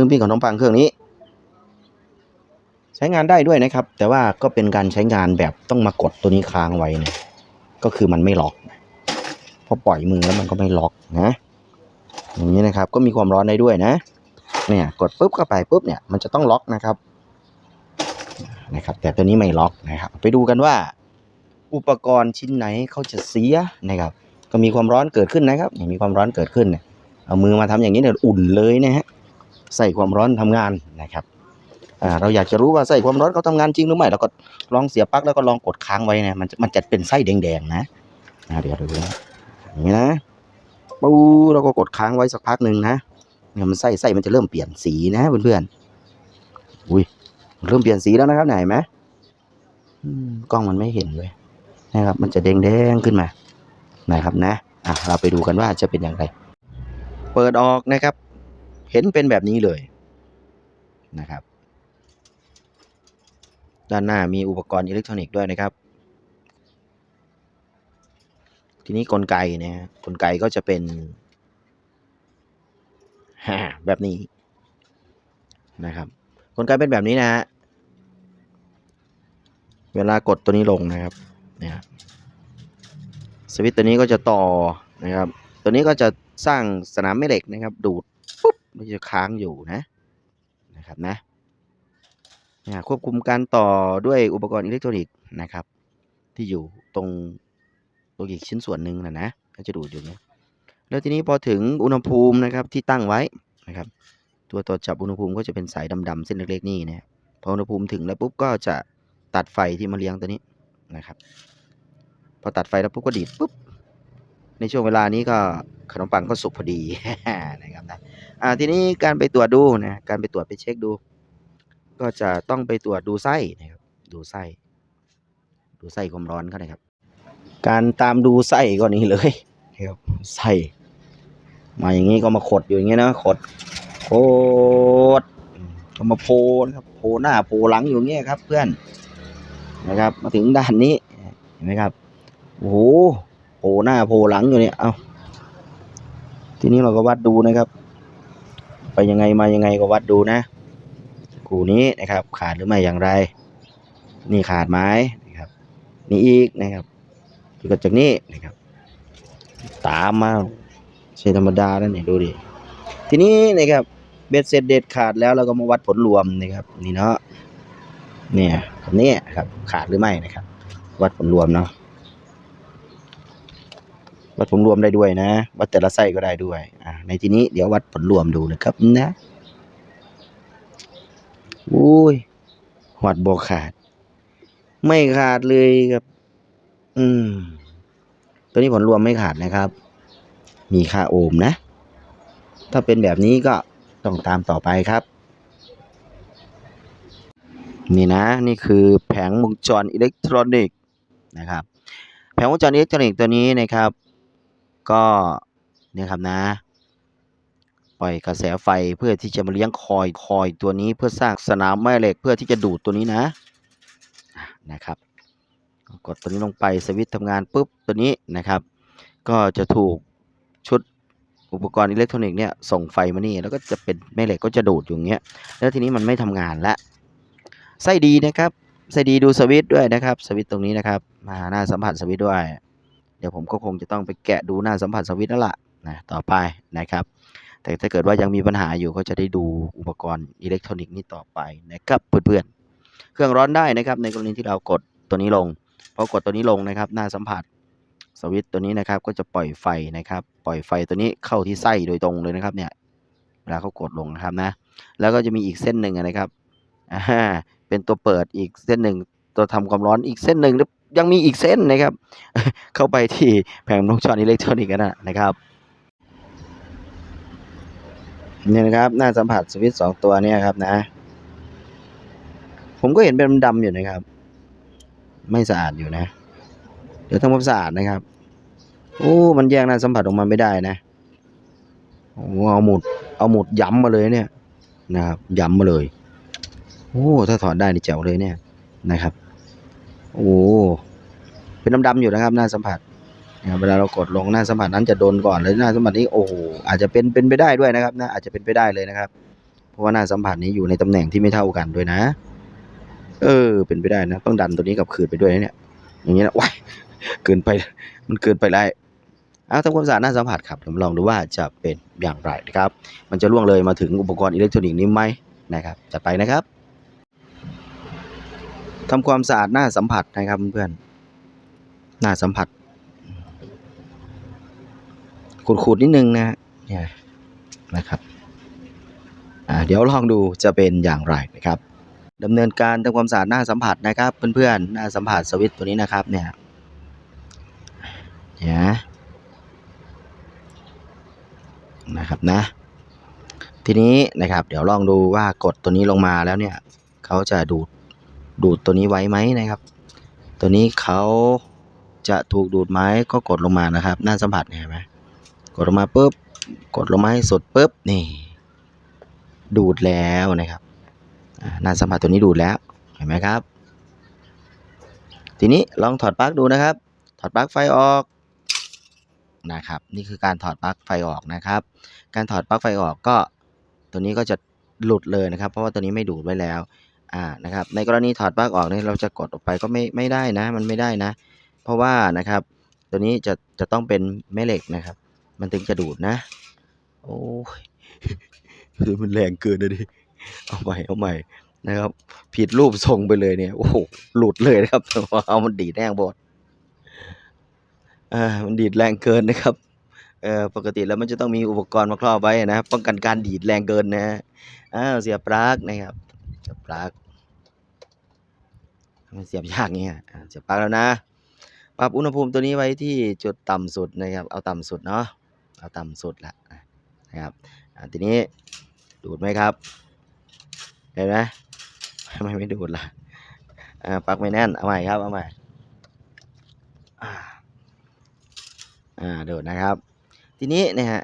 รื่องปิ้งขนมปังเครื่องนี้ ใช้งานได้ด้วยนะครับ แต่ว่าก็เป็นการใช้งานแบบต้องมากดตัวนี้ค้างไว้นะก็คือมันไม่ล็อกพอปล่อยมือแล้วมันก็ไม่ล็อกนะอย่างนี้นะครับ ก็มีความร้อนได้ด้วยนะ เนี่ยกดปุ๊บเข้าไปปุ๊บเนี่ยมันจะต้องล็อกนะครับนะครับ แต่ตัวนี้ไม่ล็อกนะครับ ไปดูกันว่า อุปกรณ์ชิ้นไหนเขาจะเสียนะครับ ก็มีความร้อนเกิดขึ้นนะครับมีความร้อนเกิดขึ้นเนี่ยเอามือมาทำอย่างนี้เนี่ยอุ่นเลยนะฮะ ใส่ความร้อนทำงานนะครับเราอยากจะรู้ว่าใส่ความร้อนเขาทำงานจริงหรือไม่เราก็ลองเสียบปลั๊กแล้วก็ลองกดค้างไว้นะมันจะมันจะเป็นไส้แดงๆนะเดี๋ยวดูนะอย่างนี้นะปูเราก็กดค้างไว้สักพักหนึ่งนะเนี่ยมันไส้ไส้มันจะเริ่มเปลี่ยนสีนะเพื่อนๆอุ้ยเริ่มเปลี่ยนสีแล้วนะครับไหนไหมอืมกล้องมันไม่เห็นเลยนะครับ มันจะแดงๆขึ้นมานะครับนะอะเราไปดูกันว่าจะเป็นอย่างไร เปิดออกนะครับ เห็นเป็นแบบนี้เลยนะครับ ด้านหน้ามีอุปกรณ์อิเล็กทรอนิกส์ด้วยนะครับ ทีนี้กลไกนะฮะกลไกก็จะเป็นแบบนี้นะครับ กลไกเป็นแบบนี้นะฮะเวลากดตัวนี้ลงนะครับเนี่ยสวิตตัวนี้ก็จะต่อนะครับ ตัวนี้ก็จะสร้างสนามแม่เหล็กนะครับ ดูด มันจะค้างอยู่นะนะครับนะเนี่ยควบคุมการต่อด้วยอุปกรณ์อิเล็กทรอนิกส์นะครับ ที่อยู่ตรงตรงอีกชิ้นส่วนหนึ่งนะนะก็จะดูดอยู่นี่ยแล้วทีนี้พอถึงอุณหภูมินะครับที่ตั้งไว้นะครับ ตัวตรวจจับอุณหภูมิก็จะเป็นสายดำๆเส้นเล็กๆนี่นะพออุณหภูมิถึงแล้วปุ๊บก็จะตัดไฟที่มาเลี้ยงตัวนี้นะครับ พอตัดไฟแล้วปุ๊บก็ดีดปุ๊บ ในช่วงเวลานี้ก็ขนมปังก็สุกพอดีนะครับนะอ่าทีนี้การไปตรวจดูนะการไปตรวจไปเช็คดู ก็จะต้องไปตรวจดูไส้นะครับดูไส้ ดูไส้ความร้อนเขานะครับ การตามดูไส้ก็นี้เลยนะครับไส้มาอย่างนี้ก็มาขดอยู่อย่างนี้นะขดโคดก็มาโพนะครับโพหน้าโพหลังอยู่เงี้ยครับ เพื่อนนะครับ มาถึงด้านนี้เห็นไหมครับโอ้โห โผล่หน้าโผล่หลังอยู่เนี่ย เอาทีนี้เราก็วัดดูนะครับ ไปยังไงมายังไงก็วัดดูนะกูนี้นะครับ ขาดหรือไม่อย่างไร นี่ขาดไหมนะครับ นี่อีกนะครับแล้วก็จากนี้นะครับ ตามมาใช่ธรรมดาแล้วเนี่ยดูดิทีนี้นะครับเบ็ดเสร็จเด็ดขาดแล้วเราก็มาวัดผลรวมนะครับ นี่เนาะเนี่ยแบบนี้ครับขาดหรือไม่นะครับ วัดผลรวมเนาะ วัดผลรวมได้ด้วยนะ วัดแต่ละไส้ก็ได้ด้วยอ่าในที่นี้เดี๋ยววัดผลรวมดูนะครับนะอุ้ยวัดบอขาด ไม่ขาดเลยครับ อืม ตัวนี้ผลรวมไม่ขาดนะครับ มีค่าโอห์มนะ ถ้าเป็นแบบนี้ก็ต้องตามต่อไปครับนี่นะนี่คือแผงวงจรอิเล็กทรอนิกส์นะครับ แผงวงจรอิเล็กทรอนิกส์ตัวนี้นะครับ ก็เนี่ยครับนะ ปล่อยกระแสไฟเพื่อที่จะมาเลี้ยงคอยคอยตัวนี้เพื่อสร้างสนามแม่เหล็กเพื่อที่จะดูดตัวนี้นะนะครับ กดตัวนี้ลงไปสวิตช์ทำงานปุ๊บตัวนี้นะครับ ก็จะถูกชุดอุปกรณ์อิเล็กทรอนิกส์เนี่ยส่งไฟมานี่แล้วก็จะเป็นแม่เหล็กก็จะดูดอย่างเงี้ย แล้วทีนี้มันไม่ทำงานละไส้ดีนะครับไส้ดีดูสวิตช์ด้วยนะครับ สวิตช์ตรงนี้นะครับมาหน้าสัมผัสสวิตช์ด้วย เดี๋ยวผมก็คงจะต้องไปแกะดูหน้าสัมผัสสวิตช์แล้วล่ะนะต่อไปนะครับ แต่ถ้าเกิดว่ายังมีปัญหาอยู่ก็จะได้ดูอุปกรณ์อิเล็กทรอนิกส์นี้ต่อไปนะครับเพื่อนๆ เครื่องร้อนได้นะครับ ในกรณีที่เรากดตัวนี้ลงพอกดตัวนี้ลงนะครับ หน้าสัมผัสสวิตช์ตัวนี้นะครับก็จะปล่อยไฟนะครับ ปล่อยไฟตัวนี้เข้าที่ไส้โดยตรงเลยนะครับเนี่ยเวลาเขากดลงนะครับนะ แล้วก็จะมีอีกเส้นหนึ่งนะครับอ่าเป็นตัวเปิดอีกเส้นหนึ่งตัวทำความร้อนอีกเส้นหนึ่งแล้ว ยังมีอีกเส้นนะครับ เข้าไปที่แผงวงจรอิเล็กทรอนิกส์นะนะครับเนี่ยนะครับหน้าสัมผัสสวิตช์สองตัวเนี่ยครับนะ ผมก็เห็นเป็นดำอยู่นะครับ ไม่สะอาดอยู่นะ เดี๋ยวทำความสะอาดนะครับ โอ้มันแยกหน้าสัมผัสออกมาไม่ได้นะโอ้เอาหมุดเอาหมุดย้ำมาเลยเนี่ยนะครับย้ำมาเลยโอ้ถ้าถอดได้นี่แจ๋วเลยเนี่ยนะครับ โอ้เป็นดำๆอยู่นะครับ หน้าสัมผัสนะครับเวลาเรากดลงหน้าสัมผัสนั้นจะโดนก่อนเลยหน้าสัมผัสนี้โอ้โหอาจจะเป็นเป็นไปได้ด้วยนะครับนะอาจจะเป็นไปได้เลยนะครับผราะว่าหน้าสัมผัสนี้อยู่ในตำแหน่งที่ไม่เท่ากันด้วยนะ เออ เป็นไปได้นะ ต้องดันตัวนี้กลับคืนไปด้วยนะเนี่ย อย่างนี้นะว้ายเกินไปมันเกินไปได้เอาทำความสะอาดหน้าสัมผัสครับเดี๋ยวมลองดูว่าจะเป็นอย่างไรนะครับ มันจะล่วงเลยมาถึงอุปกรณ์อิเล็กทรอนิกส์นี้ไหมนะครับจัดไปนะครับ ทำความสะอาดหน้าสัมผัสนะครับเพื่อนๆหน้าสัมผัสขูดๆนิดนึงนะเนี่ยนะครับเดี๋ยวลองดูจะเป็นอย่างไรนะครับดำเนินการทำความสะอาดหน้าสัมผัสนะครับเพื่อนๆหน้าสัมผัสสวิตตัวนี้นะครับเนี่ยเนี่ยนะครับนะ ทีนี้นะครับ เดี๋ยวลองดูว่ากดตัวนี้ลงมาแล้วเนี่ยเขาจะดูด ดูดตัวนี้ไว้ไหมนะครับ ตัวนี้เขาจะถูกดูดไหมก็กดลงมานะครับ หน้าสัมผัสเห็นไหมกดลงมาปุ๊บ กดลงมาให้สุดปุ๊บนี่ ดูดแล้วนะครับอ่าหน้าสัมผัสตัวนี้ดูดแล้วเห็นไหมครับ ทีนี้ลองถอดปลั๊กดูนะครับ ถอดปลั๊กไฟออกนะครับนี่คือการถอดปลั๊กไฟออกนะครับ การถอดปลั๊กไฟออกก็ตัวนี้ก็จะหลุดเลยนะครับ เพราะว่าตัวนี้ไม่ดูดไว้แล้ว อ่านะครับในกรณีถอดปลั๊กออกเนี่ยเราจะกดออกไปก็ไม่ไม่ได้นะ มันไม่ได้นะ เพราะว่านะครับตัวนี้จะจะต้องเป็นแม่เหล็กนะครับ มันถึงจะดูดนะ โอ้ยมันแรงเกินเลยดิเอาใหม่เอาใหม่นะครับ ผิดรูปทรงไปเลยเนี่ยโอ้โหหลุดเลยนะครับเอามันดีดแรงบดอ่ามันดีดแรงเกินนะครับเอ่อปกติแล้วมันจะต้องมีอุปกรณ์มาครอบไว้นะป้องกันการดีดแรงเกินนะอ้าวเสียปลั๊กนะครับ เสียบปลั๊กมันเสียบยากเงี้ยเสียบปลั๊กแล้วนะ ปรับอุณหภูมิตัวนี้ไว้ที่จุดต่ำสุดนะครับ เอาต่ำสุดเนาะ เอาต่ำสุดละนะครับทีนี้ดูดไหมครับเห็นไหมทำไมไม่ดูดล่ะอ่าปลั๊กไม่แน่น เอาใหม่ครับ เอาใหม่อ่าอ่าดูดนะครับ ทีนี้นะฮะ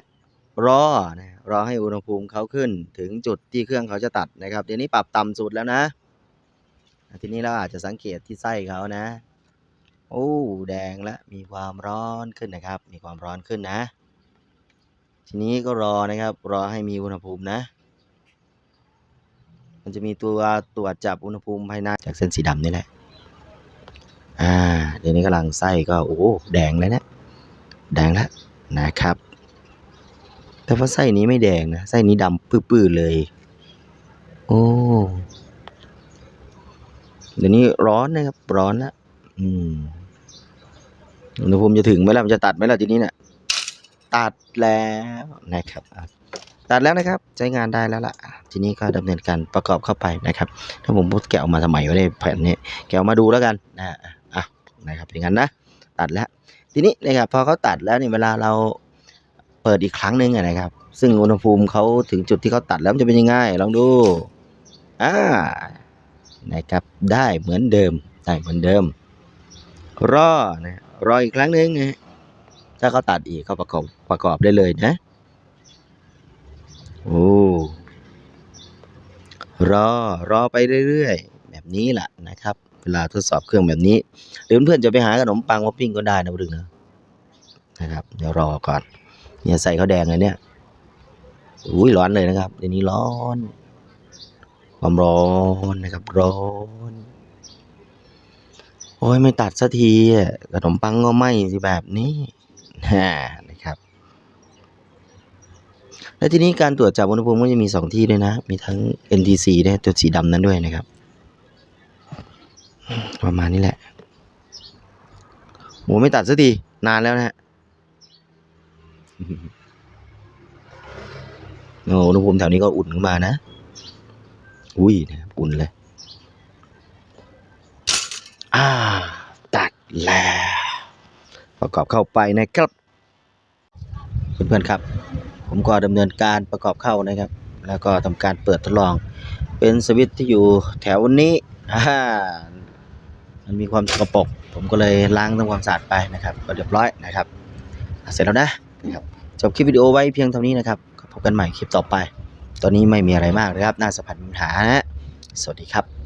รอนะรอให้อุณหภูมิเขาขึ้นถึงจุดที่เครื่องเขาจะตัดนะครับเดี๋ยวนี้ปรับต่ำสุดแล้วนะ ทีนี้เราอาจจะสังเกตที่ไส้เขานะ โอ้แดงแล้วมีความร้อนขึ้นนะครับ มีความร้อนขึ้นนะ ทีนี้ก็รอนะครับ รอให้มีอุณหภูมินะ มันจะมีตัวตรวจจับอุณหภูมิภายในจากเส้นสีดำนี่แหละ อ่า เดี๋ยวนี้กำลังไส้ก็โอ้แดงแล้วนะแดงแล้วนะครับ แต่ว่าไส้นี้ไม่แดงนะ ไส้นี้ดำปื้อๆเลย โอ้ เดี๋ยวนี้ร้อนนะครับ ร้อนล้วอืมอุณหภูมิจะถึงไหมล่ะมันจะตัดไหมล่ะทีนี้เนี่ยตัดแล้วนะครับตัดแล้วนะครับ ใช้งานได้แล้วล่ะ ทีนี้ก็ดำเนินการประกอบเข้าไปนะครับ ถ้าผมพูดแกะออกมาทำไมไว้ในแผ่นนี้แกะออกมาดูแล้วกันนะอะนะครับอย่างนั้นนะ ตัดแล้ว ทีนี้นะครับพอเขาตัดแล้วเนี่ยเวลาเรา เปิดอีกครั้งหนึ่งนะครับ ซึ่งอุณหภูมิเขาถึงจุดที่เขาตัดแล้วมันจะเป็นยังไงลองดูอ่านะครับได้เหมือนเดิมได้เหมือนเดิม รอนะรออีกครั้งหนึ่งนะถ้าเขาตัดอีกเขาประกอบประกอบได้เลยนะโอ้รอรอไปเรื่อยๆ แบบนี้แหละนะครับ เวลาทดสอบเครื่องแบบนี้ หรือเพื่อนๆจะไปหาขนมปังมาปิ้งก็ได้นะพึ่งนะนะครับ เดี๋ยวรอก่อน เนี่ยใส่ข้าวแดงเลยเนี่ยอุ้ยร้อนเลยนะครับเดี๋ยวนี้ร้อนความร้อนนะครับร้อนโอ้ยไม่ตัดสักทีอะขนมปังก็ไหม้สิแบบนี้นะครับ และทีนี้การตรวจจับอุณหภูมิก็จะมีสองที่ด้วยนะ มีทั้ง NTC ด้วยตัวสีดำนั้นด้วยนะครับ ประมาณนี้แหละโหไม่ตัดสักทีนานแล้วนะฮะ โอ้อุณหภูมิแถวนี้ก็อุ่นขึ้นมานะ อุ้ยนะอุ่นเลย อ่า ตัดแล้วประกอบเข้าไปนะครับเพื่อนๆครับ ผมก็ดำเนินการประกอบเข้านะครับ แล้วก็ทำการเปิดทดลอง เป็นสวิตช์ที่อยู่แถวนี้อ่ามันมีความสกปรกผมก็เลยล้างทำความสะอาดไปนะครับก็เรียบร้อยนะครับ เสร็จแล้วนะ นะครับจบคลิปวิดีโอไว้เพียงเท่านี้นะครับพบกันใหม่คลิปต่อไป ตอนนี้ไม่มีอะไรมากนะครับน่าสะพัดปัญหานะสวัสดีครับ